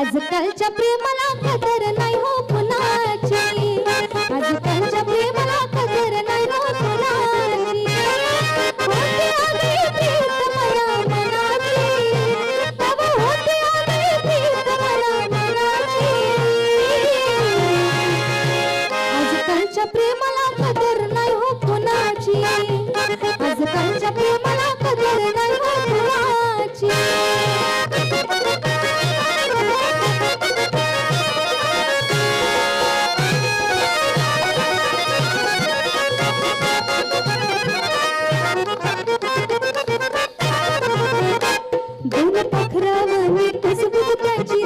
आजकालच्या प्रेमाला कदर नाही हो कुणाची. आजकालच्या प्रेमाला कदर हो नाही हो कुणाची. आजकालच्या प्रेमाला कदर नाही हो कुणाची. आजकालच्या प्रेमाला दोन पाखरावर तसबूत त्याची